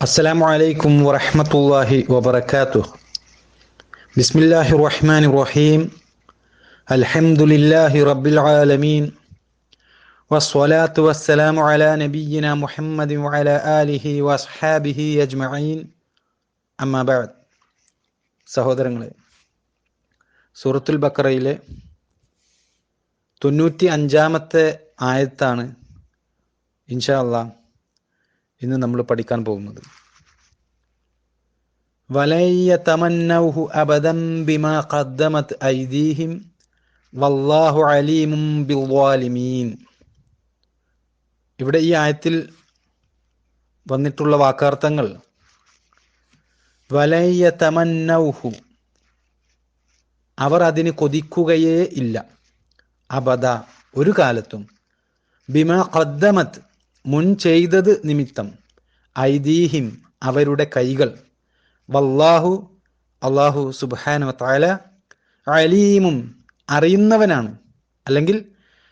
السلام عليكم ورحمة الله وبركاته بسم الله الرحمن الرحيم الحمد لله رب العالمين والصلاة والسلام على نبينا محمد وعلى آله وأصحابه أجمعين أما بعد സഹോദരങ്ങളെ സൂറത്തുൽ ബക്കറയിലെ തൊണ്ണൂറ്റി അഞ്ചാമത്തെ ആയത്താണ് ഇൻഷാ അള്ളാഹ് ഇന്ന് നമ്മൾ പഠിക്കാൻ പോകുന്നത്. വലയ്യ തമന്നൗഹു അബദം ബിമാ ഖദ്ദമത് ഐദീഹിം വല്ലാഹു അലീമും ബിൽവാലിമീൻ. ഇവിടെ ഈ ആയത്തിൽ വന്നിട്ടുള്ള വാക്കാർത്ഥങ്ങൾ വലയ്യ തമന്നൗഹു. അവർ അതിന് കൊതിക്കുകയേ ഇല്ല. അബദ ഒരു കാലത്തും. ബിമാ ഖദ്ദമത് മുൻ ചെയ്തത് നിമിത്തം ഐദീഹിം അവരുടെ കൈകൾ. വല്ലാഹു അള്ളാഹു സുബാനു അലീമും അറിയുന്നവനാണ്. അല്ലെങ്കിൽ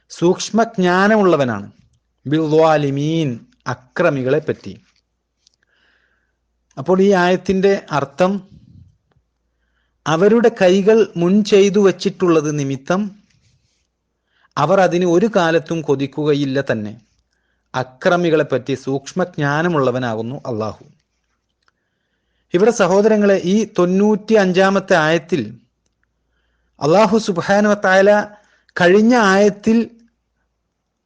സൂക്ഷ്മജ്ഞാനമുള്ളവനാണ്. ബിൽവാലിമീൻ അക്രമികളെ പറ്റി. അപ്പോൾ ഈ ആയത്തിന്റെ അർത്ഥം അവരുടെ കൈകൾ മുൻ ചെയ്തു വച്ചിട്ടുള്ളത് നിമിത്തം അവർ അതിന് ഒരു കാലത്തും കൊതിക്കുകയില്ല തന്നെ. അക്രമികളെ പറ്റി സൂക്ഷ്മജ്ഞാനമുള്ളവനാകുന്നു അള്ളാഹു. ഇവിടെ സഹോദരങ്ങളെ ഈ തൊണ്ണൂറ്റി അഞ്ചാമത്തെ ആയത്തിൽ അള്ളാഹു സുബാനുവത്തായ കഴിഞ്ഞ ആയത്തിൽ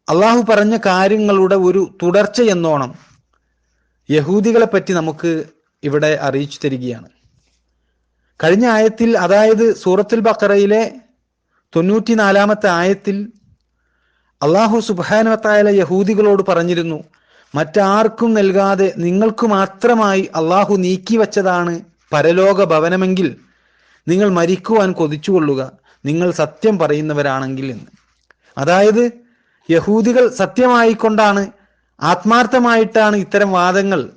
അള്ളാഹു പറഞ്ഞ കാര്യങ്ങളുടെ ഒരു തുടർച്ച എന്നോണം യഹൂദികളെ പറ്റി നമുക്ക് ഇവിടെ അറിയിച്ചു തരികയാണ്. കഴിഞ്ഞ ആയത്തിൽ അതായത് സൂറത്തുൽ ബക്കറയിലെ തൊണ്ണൂറ്റിനാലാമത്തെ ആയത്തിൽ അള്ളാഹു സുബാനവത്തായ യഹൂദികളോട് പറഞ്ഞിരുന്നു മറ്റാർക്കും നൽകാതെ നിങ്ങൾക്ക് മാത്രമായി അള്ളാഹു നീക്കിവച്ചതാണ് പരലോക ഭവനമെങ്കിൽ നിങ്ങൾ മരിക്കുവാൻ കൊതിച്ചുകൊള്ളുക. നിങ്ങൾ സത്യം പറയുന്നവരാണെങ്കിൽ എന്ന്. അതായത് യഹൂദികൾ സത്യമായിക്കൊണ്ടാണ് ആത്മാർത്ഥമായിട്ടാണ് ഇത്തരം വാദങ്ങൾ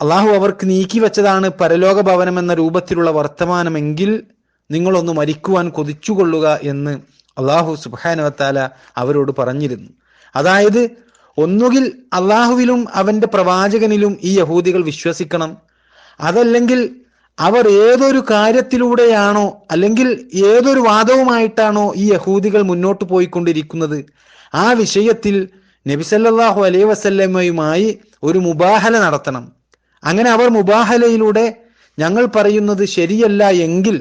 അള്ളാഹു അവർക്ക് നീക്കി വെച്ചതാണ് പരലോക ഭവനം എന്ന രൂപത്തിലുള്ള വർത്തമാനമെങ്കിൽ നിങ്ങളൊന്ന് മരിക്കുവാൻ കൊതിച്ചുകൊള്ളുക എന്ന്. അള്ളാഹു സുബാനുവത്താല അവരോട് പറഞ്ഞിരുന്നു. അതായത് ഒന്നുകിൽ അള്ളാഹുവിലും അവന്റെ പ്രവാചകനിലും ഈ യഹൂദികൾ വിശ്വസിക്കണം. അതല്ലെങ്കിൽ അവർ ഏതൊരു കാര്യത്തിലൂടെയാണോ അല്ലെങ്കിൽ ഏതൊരു വാദവുമായിട്ടാണോ ഈ യഹൂദികൾ മുന്നോട്ട് പോയിക്കൊണ്ടിരിക്കുന്നത് ആ വിഷയത്തിൽ നബിസല്ലാഹു അലൈ വസല്ലമയുമായി ഒരു മുബാഹല നടത്തണം. അങ്ങനെ അവർ മുബാഹലയിലൂടെ ഞങ്ങൾ പറയുന്നത് ശരിയല്ല എങ്കിൽ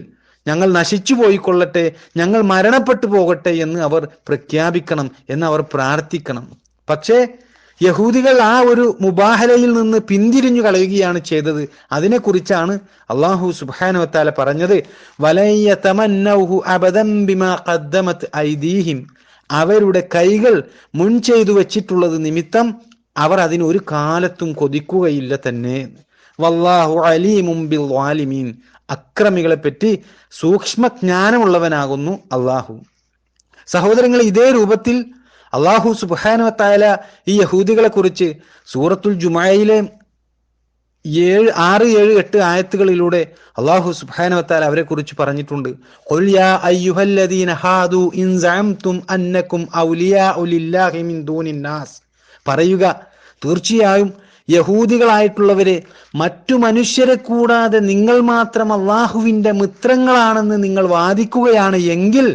ഞങ്ങൾ നശിച്ചു പോയിക്കൊള്ളട്ടെ ഞങ്ങൾ മരണപ്പെട്ടു പോകട്ടെ എന്ന് അവർ പ്രഖ്യാപിക്കണം എന്ന് അവർ പ്രാർത്ഥിക്കണം. പക്ഷേ യഹൂദികൾ ആ ഒരു മുബാഹലയിൽ നിന്ന് പിന്തിരിഞ്ഞു കളയുകയാണ് ചെയ്തത്. അതിനെക്കുറിച്ചാണ് അള്ളാഹു സുബാനുവത്താല പറഞ്ഞത്. വലയ്യ തമന്നൗഹു അബദം ബിമാ ഐദീഹിം. അവരുടെ കൈകൾ മുൻ ചെയ്തു വെച്ചിട്ടുള്ളത് നിമിത്തം അവർ അതിന് ഒരു കാലത്തും കൊതിക്കുകയില്ല തന്നെ. വല്ലാഹു അലീമും ബിൽ വാലിമീൻ അക്രമികളെ പറ്റി സൂക്ഷ്മജ്ഞാനമുള്ളവനാകുന്നു അള്ളാഹു. സഹോദരങ്ങൾ ഇതേ രൂപത്തിൽ അള്ളാഹു സുബാനുവത്തായ ഈ യഹൂദികളെ കുറിച്ച് സൂറത്തുൽ ജുമായിലെ ഏഴ് ആറ് ഏഴ് എട്ട് ആയത്തുകളിലൂടെ അള്ളാഹു സുബാനുവത്താല അവരെ കുറിച്ച് പറഞ്ഞിട്ടുണ്ട്. പറയുക തീർച്ചയായും യഹൂദികളായിട്ടുള്ളവരെ മറ്റു മനുഷ്യരെ കൂടാതെ നിങ്ങൾ മാത്രം അള്ളാഹുവിന്റെ മിത്രങ്ങളാണെന്ന് നിങ്ങൾ വാദിക്കുകയാണ് എങ്കിൽ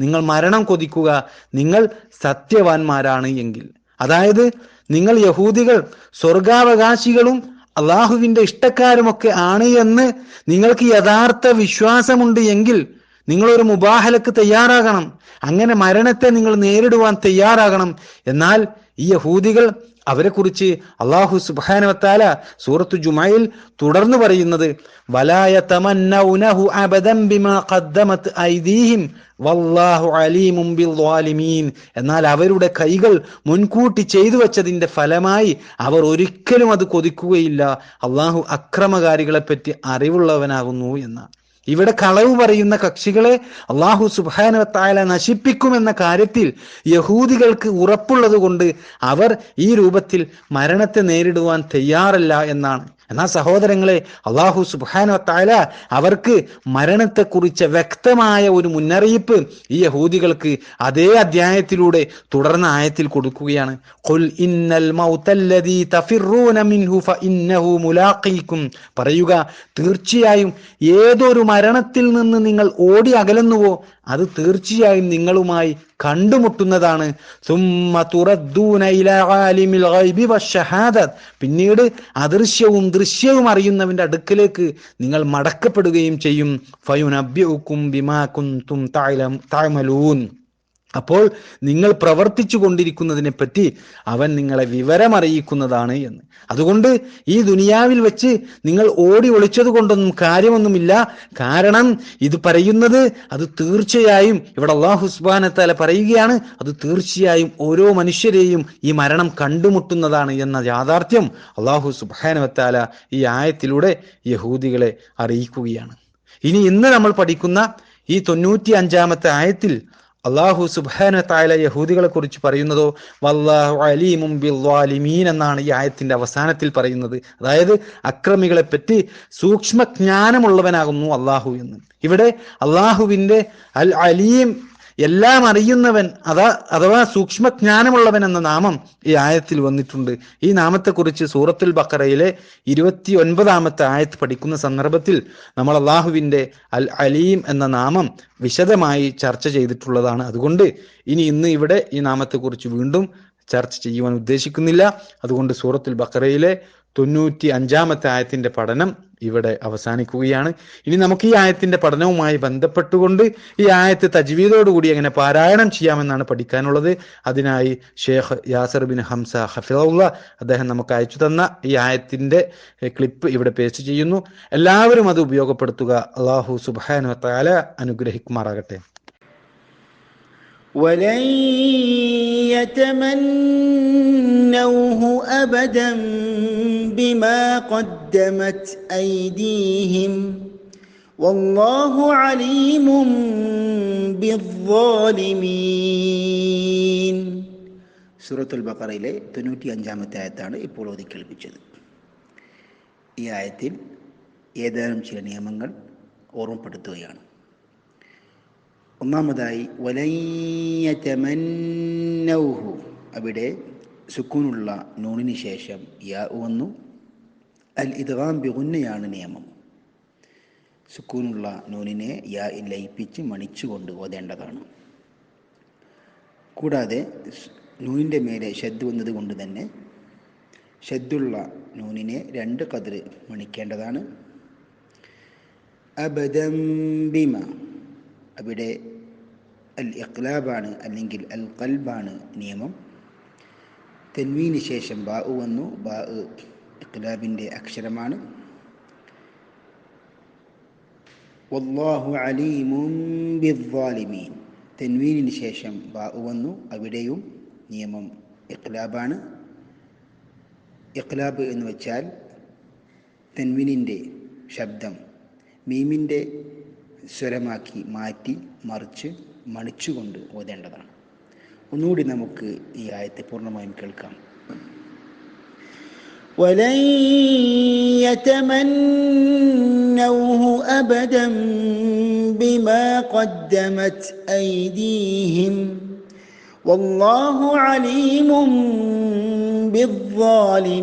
നിങ്ങൾ മരണം കൊതിക്കുക നിങ്ങൾ സത്യവാന്മാരാണ് എങ്കിൽ. അതായത് നിങ്ങൾ യഹൂദികൾ സ്വർഗാവകാശികളും അള്ളാഹുവിന്റെ ഇഷ്ടക്കാരുമൊക്കെ ആണ് എന്ന് നിങ്ങൾക്ക് യഥാർത്ഥ വിശ്വാസമുണ്ട് എങ്കിൽ നിങ്ങളൊരു മുബാഹലക്ക് തയ്യാറാകണം. അങ്ങനെ മരണത്തെ നിങ്ങൾ നേരിടുവാൻ തയ്യാറാകണം. എന്നാൽ ഈ യഹൂദികൾ അവരെ കുറിച്ച് അള്ളാഹു സുബാനവത്താല സൂറത്തു ജുമായിൽ തുടർന്നു പറയുന്നത് വലായ തമന്നൗനഹു ബിമാ ഖദ്ദമത് ഐദീഹിം വല്ലാഹു ബിൽ എന്നാൽ അവരുടെ കൈകൾ മുൻകൂട്ടി ചെയ്തു വെച്ചതിന്റെ ഫലമായി അവർ ഒരിക്കലും അത് കൊതിക്കുകയില്ല. അള്ളാഹു അക്രമകാരികളെ പറ്റി അറിവുള്ളവനാകുന്നു എന്നാണ്. ഇവിടെ കളവ് പറയുന്ന കക്ഷികളെ അള്ളാഹു സുബാനവത്തായ നശിപ്പിക്കുമെന്ന കാര്യത്തിൽ യഹൂദികൾക്ക് ഉറപ്പുള്ളത് കൊണ്ട് അവർ ഈ രൂപത്തിൽ മരണത്തെ നേരിടുവാൻ തയ്യാറല്ല എന്നാണ്. എന്നാൽ സഹോദരങ്ങളെ അള്ളാഹു സുബാന അവർക്ക് മരണത്തെക്കുറിച്ച് വ്യക്തമായ ഒരു മുന്നറിയിപ്പ് ഈ യഹൂദികൾക്ക് അതേ അധ്യായത്തിലൂടെ തുടർന്ന ആയത്തിൽ കൊടുക്കുകയാണ്. ഇന്നൽ മിൻഹു ഫഇന്നഹു പറയുക തീർച്ചയായും ഏതൊരു മരണത്തിൽ നിന്ന് നിങ്ങൾ ഓടി അകലുന്നുവോ അത് തീർച്ചയായും നിങ്ങളുമായി കണ്ടുമുട്ടുന്നതാണ്. പിന്നീട് അദൃശ്യവും ദൃശ്യവും അറിയുന്നവന്റെ അടുക്കലേക്ക് നിങ്ങൾ മടക്കപ്പെടുകയും ചെയ്യും. ഫയുനബ്യുക്കും ബിമാ കുന്തും തഅലം തഅമലൂൻ. അപ്പോൾ നിങ്ങൾ പ്രവർത്തിച്ചു കൊണ്ടിരിക്കുന്നതിനെ പറ്റി അവൻ നിങ്ങളെ വിവരമറിയിക്കുന്നതാണ് എന്ന്. അതുകൊണ്ട് ഈ ദുനിയാവിൽ വെച്ച് നിങ്ങൾ ഓടി ഒളിച്ചത് കൊണ്ടൊന്നും കാര്യമൊന്നുമില്ല. കാരണം ഇത് പറയുന്നത് അത് തീർച്ചയായും ഇവിടെ അള്ളാഹു സുബാനത്താല പറയുകയാണ് അത് തീർച്ചയായും ഓരോ മനുഷ്യരെയും ഈ മരണം കണ്ടുമുട്ടുന്നതാണ് എന്ന യാഥാർത്ഥ്യം അള്ളാഹു സുബാനവത്താല ഈ ആയത്തിലൂടെ യഹൂദികളെ അറിയിക്കുകയാണ്. ഇനി ഇന്ന് നമ്മൾ പഠിക്കുന്ന ഈ തൊണ്ണൂറ്റി അഞ്ചാമത്തെ ആയത്തിൽ അള്ളാഹു സുബാന തായ യഹൂദികളെ കുറിച്ച് പറയുന്നതോ വല്ലാഹു അലീമും ബിൽവാലിമീൻ എന്നാണ് ഈ ആയത്തിന്റെ അവസാനത്തിൽ പറയുന്നത്. അതായത് അക്രമികളെ പറ്റി സൂക്ഷ്മ ജ്ഞാനമുള്ളവനാകുന്നു അള്ളാഹു എന്ന്. ഇവിടെ അള്ളാഹുവിന്റെ അൽ അലീം എല്ലാം അറിയുന്നവൻ അതാ അഥവാ സൂക്ഷ്മജ്ഞാനമുള്ളവൻ എന്ന നാമം ഈ ആയത്തിൽ വന്നിട്ടുണ്ട്. ഈ നാമത്തെക്കുറിച്ച് സൂറത്തുൽ ബക്കറയിലെ ഇരുപത്തി ഒൻപതാമത്തെ ആയത്ത് പഠിക്കുന്ന സന്ദർഭത്തിൽ നമ്മൾ അള്ളാഹുവിന്റെ അൽ അലീം എന്ന നാമം വിശദമായി ചർച്ച ചെയ്തിട്ടുള്ളതാണ്. അതുകൊണ്ട് ഇനി ഇന്ന് ഇവിടെ ഈ നാമത്തെക്കുറിച്ച് വീണ്ടും ചർച്ച ചെയ്യുവാൻ ഉദ്ദേശിക്കുന്നില്ല. അതുകൊണ്ട് സൂറത്തുൽ ബക്കറയിലെ തൊണ്ണൂറ്റി അഞ്ചാമത്തെ ആയത്തിന്റെ പഠനം ഇവിടെ അവസാനിക്കുകയാണ്. ഇനി നമുക്ക് ഈ ആയത്തിന്റെ പഠനവുമായി ബന്ധപ്പെട്ടുകൊണ്ട് ഈ ആയത്ത് തജ്വീദോടുകൂടി എങ്ങനെ പാരായണം ചെയ്യാമെന്നാണ് പഠിക്കാനുള്ളത്. അതിനായി ഷേഖ് യാസർ ബിൻ ഹംസ ഹഫിള്ള അദ്ദേഹം നമുക്ക് അയച്ചു തന്ന ഈ ആയത്തിന്റെ ക്ലിപ്പ് ഇവിടെ പേസ്റ്റ് ചെയ്യുന്നു. എല്ലാവരും അത് ഉപയോഗപ്പെടുത്തുക. അള്ളാഹു സുബാനു താല അനുഗ്രഹിക്കുമാറാകട്ടെ. ولن يتمنوه ابدا بما قدمت ايديهم والله عليم بالظالمين സൂറത്തുൽ ബക്കറയിലെ തൊണ്ണൂറ്റി അഞ്ചാമത്തെ ആയത്താണ് ഇപ്പോൾ ഓതി കേൾപ്പിച്ചത് ഈ ആയത്തിൽ ഏതാനും ചില നിയമങ്ങൾ ഓർമ്മപ്പെടുത്തുകയാണ് ഒന്നാമതായി വലയ്യതമന്നൗഹു അവിടെ സുക്കൂനുള്ള നൂണിന് ശേഷം യാ വന്നു. അൽ ഇദ്ഗാം ബിഗുന്നയാണ് നിയമം. സുക്കൂനുള്ള നൂനിനെ യാ ലയിപ്പിച്ച് മണിച്ചുകൊണ്ട് ഓതേണ്ടതാണ്. കൂടാതെ നൂനിന്റെ മേലെ ഷെദ് വന്നത് കൊണ്ട് തന്നെ ഷദ്ദുള്ള നൂനിനെ രണ്ട് കതിർ മണിക്കേണ്ടതാണ്. അബദം ബിമ അവിടെ അൽ ഇഖ്ലാബാണ് അല്ലെങ്കിൽ അൽ കൽബാണ് നിയമം. തെൻവീന് ശേഷം ബാ ഉ വന്നു. ബാ ഇഖ്ലാബിന്റെ അക്ഷരമാണ്. വല്ലാഹു അലീമും തെൻവീനിന് ശേഷം ബാ ഉ വന്നു. അവിടെയും നിയമം ഇഖ്ലാബാണ്. ഇഖ്ലാബ് എന്ന് വെച്ചാൽ തെൻവീനിന്റെ ശബ്ദം. മീമിന്റെ സ്വരമാക്കി മാറ്റി മറിച്ച് മണിച്ചുകൊണ്ട് ഓതേണ്ടതാണ് ഒന്നുകൂടി നമുക്ക് ഈ ആയത്തെ പൂർണ്ണമായും കേൾക്കാം ولن يتمنوه أبدا بما قدمت أيديهم والله عليم بالظالمين